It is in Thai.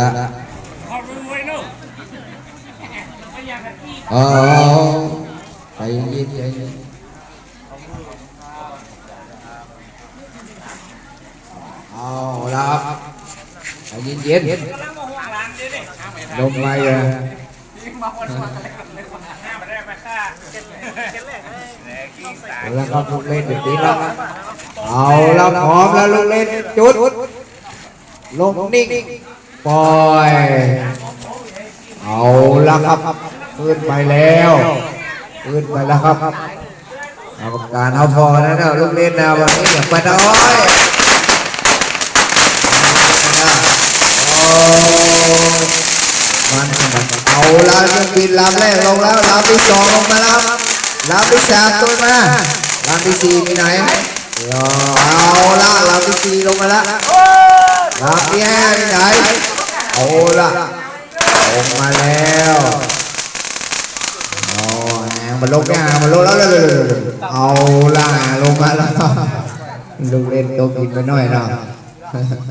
ละเออไปยินใจเอาละครับไปยินเย็นลงไปอ่ะแล้วก็พุ่งเล่นแบบนี้แล้วเอาแล้วพร้อมแล้วลงเล่นจุดลงนิ่ง ปล่อย เอาละครับขึ้นไปแล้วขึ้นไปแล้วครับกรรมการเอาพอแล้วนะลูกเล่นนะวันนี้อย่าไปน้อยโอ้มันมันเอาละเครื่องบินลำแรกลงแล้วลำที่สองลงมาแล้วลำที่สามตัวมาลำที่สี่มีไหนเอาละลำที่สี่ลงมาแล้วลำที่ห้ามีไหน เอาละลงมาแล้วโอาแหงมันลงแหงมันลงแล้วเลยเอาละลงมาแล้วลูกเล่นตัวกินไปหน่อยเนาะ